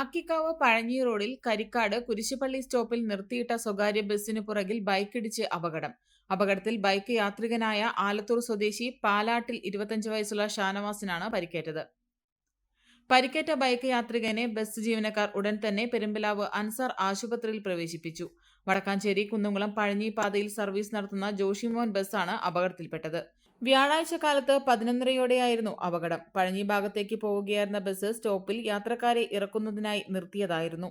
അക്കിക്കാവ് പഴഞ്ഞി റോഡിൽ കരിക്കാട് കുരിശുപള്ളി സ്റ്റോപ്പിൽ നിർത്തിയിട്ട സ്വകാര്യ ബസ്സിന് പുറകിൽ ബൈക്കിടിച്ച് അപകടം. അപകടത്തിൽ ബൈക്ക് യാത്രികനായ ആലത്തൂർ സ്വദേശി പാലാട്ടിൽ ഇരുപത്തഞ്ച് വയസ്സുള്ള ഷാനവാസിനാണ് പരിക്കേറ്റത്. പരിക്കേറ്റ ബൈക്ക് യാത്രികനെ ബസ് ജീവനക്കാർ ഉടൻ തന്നെ പെരുമ്പലാവ് അൻസാർ ആശുപത്രിയിൽ പ്രവേശിപ്പിച്ചു. വടക്കാഞ്ചേരി കുന്നംകുളം പഴഞ്ഞി പാതയിൽ സർവീസ് നടത്തുന്ന ജോഷിമോൻ ബസ്സാണ് അപകടത്തിൽപ്പെട്ടത്. വ്യാഴാഴ്ച കാലത്ത് പതിനൊന്നരയോടെയായിരുന്നു അപകടം. പഴഞ്ഞി ഭാഗത്തേക്ക് പോവുകയായിരുന്ന ബസ് സ്റ്റോപ്പിൽ യാത്രക്കാരെ ഇറക്കുന്നതിനായി നിർത്തിയതായിരുന്നു.